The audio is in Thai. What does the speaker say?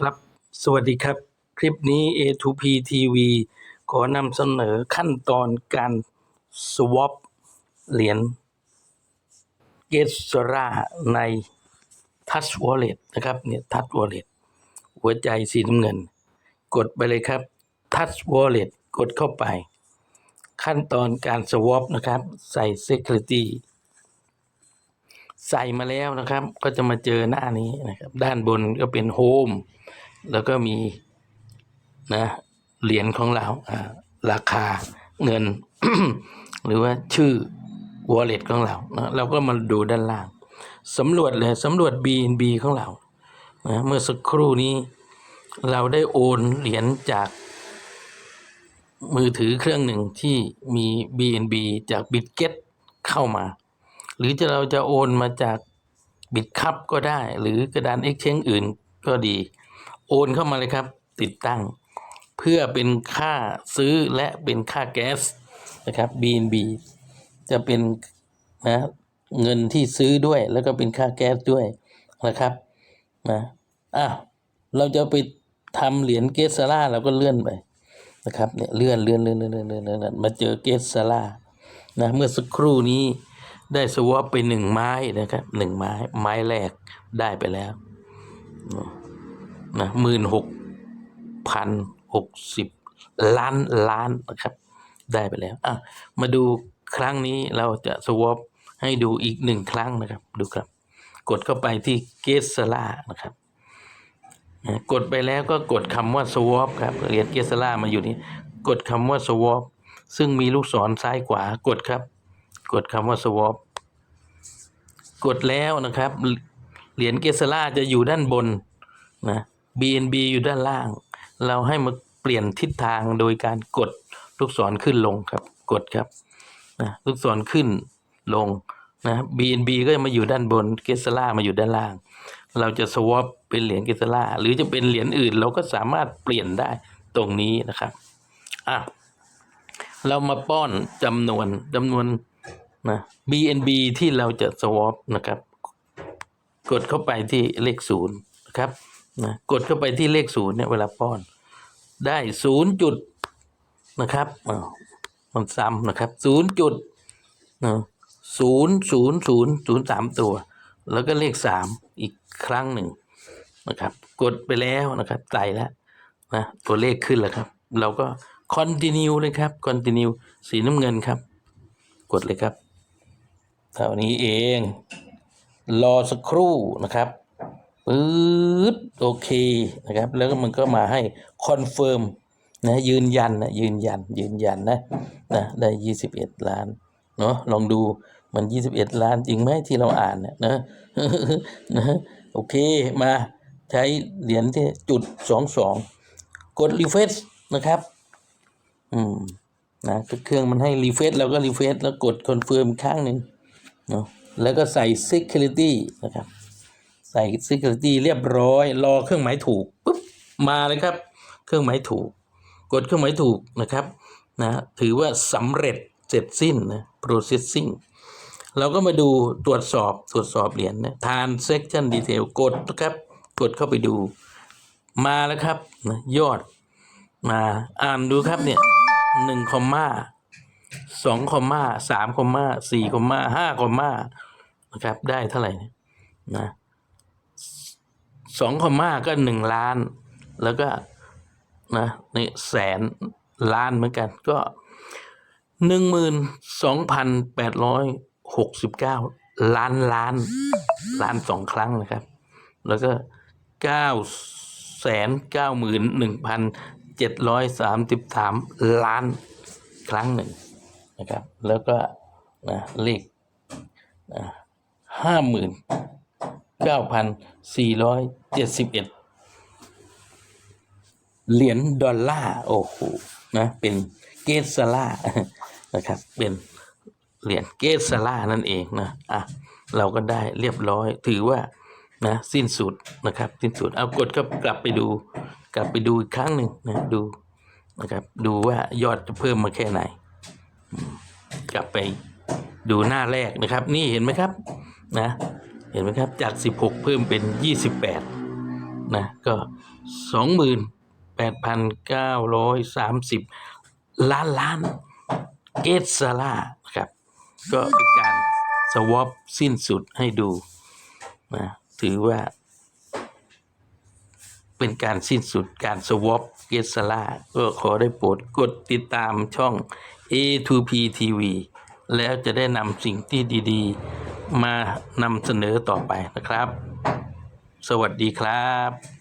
ครับ สวัสดีครับ คลิปนี้ A2P TV ขอนำเสนอขั้นตอนการ swap เหรียญเกสราใน Touch Wallet นะครับเนี่ย Touch Wallet หัวใจสีน้ำเงิน กดไปเลยครับ Touch Wallet กดเข้าไป ขั้นตอนการ swap นะครับ ใส่ Security ใส่มาแล้วนะครับ ก็จะมาเจอหน้านี้นะครับ ด้านบนก็เป็นโฮม แล้วก็มีนะเหรียญของเราอ่าราคาเงิน หรือว่าชื่อ wallet ของเรานะเราก็มาดูด้านล่างสำรวจเลยสำรวจ BNB ของเรานะเมื่อสักครู่นี้ เราได้โอนเหรียญจาก มือถือเครื่องหนึ่งที่มี BNB จาก Bitget เข้ามา หรือจะเราจะโอนมาจากบิตคัพก็ได้ หรือกระดาน Exchange อื่นก็ดี โอนเข้ามาเลยครับ ติดตั้ง เพื่อเป็นค่าซื้อและเป็นค่าแก๊สนะครับ BNB จะเป็นนะเงินที่ซื้อด้วยแล้วก็เป็นค่าแก๊สด้วยนะครับนะอะเราจะไปทำเหรียญเกสซาร่าเราก็เลื่อนไปนะครับเนี่ยเลื่อนเลื่อนเลื่อนเลื่อนเลื่อนเลื่อนเลื่อนมาเจอเกสซาร่านะเมื่อสักครู่นี้ได้สวอปไปหนึ่งไม้นะครับหนึ่งไม้ไม้แรกได้ไปแล้ว นะหมื่นหกพันหกสิบล้านล้านนะครับ ได้ไปแล้วอะมาดูครั้งนี้เราจะสวอปให้ดูอีกหนึ่งครั้งนะครับ ดูครับ กดเข้าไปที่เกสลานะครับกดไปแล้วก็กดคำว่า swap ครับเหรียญเกสลามาอยู่นี่กดคำว่า swap ซึ่งมีลูกศรซ้ายขวากดครับ กดคำว่า swap กดแล้วนะครับเหรียญเกสลาจะอยู่ด้านบนนะ BNB อยู่ด้านล่าง เราให้มาเปลี่ยนทิศทางโดยการกดลูกศรขึ้นลงครับ กดครับนะลูกศรขึ้นลงนะ BNB ก็จะมาอยู่ด้านบนเกสลามาอยู่ด้านล่าง เราจะสวอปเป็นเหรียญเกสลาหรือจะเป็นเหรียญอื่น เราก็สามารถเปลี่ยนได้ตรงนี้นะครับอะเรามาป้อนจำนวนจำนวนนะ BNB ที่เราจะสวอปนะครับ กดเข้าไปที่เลขศูนย์นะครับ นะกดเข้าไปที่เลขศูนย์เนี่ยเวลาป้อน ได้ศูนย์จุดนะครับมันซ้ำนะครับศูนย์จุดศูนย์ศูนย์ศูนย์ศูนย์สามตัว แล้วก็เลขสามอีกครั้งหนึ่งนะครับ กดไปแล้วนะครับใส่แล้วนะตัวเลขขึ้นแล้วครับ เราก็ continue เลยครับ continue สีน้ำเงินครับ กดเลยครับเท่านี้เอง รอสักครู่นะครับ ปึ๊บโอเคนะครับ แล้วก็มันก็มาให้คอนเฟิร์มนะยืนยันนะยืนยัน ยืนยันนะนะได้ยี่สิบเอ็ดล้านเนาะลองดูมันยี่สิบเอ็ดล้านจริงไหมที่เราอ่านเนี่ยนะนะโอเคมาใช้เหรียญที่จุดสองสองกดรีเฟซนะครับอืมนะเครื่องมันให้รีเฟซเราก็รีเฟซแล้วกดคอนเฟิร์มข้างหนึ่งเนาะแล้วก็ใส่ security นะครับ ใส่ security เรียบร้อย รอเครื่องหมายถูกปุ๊บมาเลยครับ เครื่องหมายถูก กดเครื่องหมายถูกนะครับนะถือว่าสำเร็จเสร็จสิ้นนะ processing เราก็มาดูตรวจสอบตรวจสอบเหรียญนะ transaction detail กดนะครับ กดเข้าไปดูมาแล้วครับนะยอดมาอ่านดูครับเนี่ยหนึ่งคอมมาสองคอมมาสามคอมมาสี่คอมมาห้าคอมมานะครับ ได้เท่าไหร่นะ สองคอมมาก็หนึ่งล้าน แล้วก็นะนี่แสนล้านเหมือนกันก็หนึ่งหมื่นสองพันแปดร้อยหกสิบเก้าล้านล้านล้านสองครั้งนะครับ แล้วก็เก้าแสนเก้าหมื่นหนึ่งพันเจ็ดร้อยสามสิบสามล้านครั้งหนึ่งนะครับ แล้วก็นะเลขห้าหมื่น เก้าพันสี่ร้อยเจ็ดสิบเอ็ดเหรียญดอลลาร์โอ้โหนะเป็นเกสลานะครับ เป็นเหรียญเกสลานั่นเองนะอะเราก็ได้เรียบร้อยถือว่านะสิ้นสุดนะครับ สิ้นสุดเอากดก็กลับไปดู กลับไปดูอีกครั้งหนึ่งนะดูนะครับ ดูว่ายอดจะเพิ่มมาแค่ไหน กลับไปดูหน้าแรกนะครับ นี่เห็นไหมครับ นะ เห็นไหมครับจาก 16 เพิ่มเป็น 28 นะ ก็สองหมื่นแปดพันเก้าร้อยสามสิบล้านล้านเกตซาร่าครับ ก็เป็นการสวอปสิ้นสุดให้ดูนะถือว่า เป็นการสิ้นสุดการสวอปเกสลาก็ขอได้โปรดกดติดตามช่อง A2P TV แล้วจะได้นำสิ่งที่ดี ๆ มานำเสนอต่อไปนะครับ สวัสดีครับ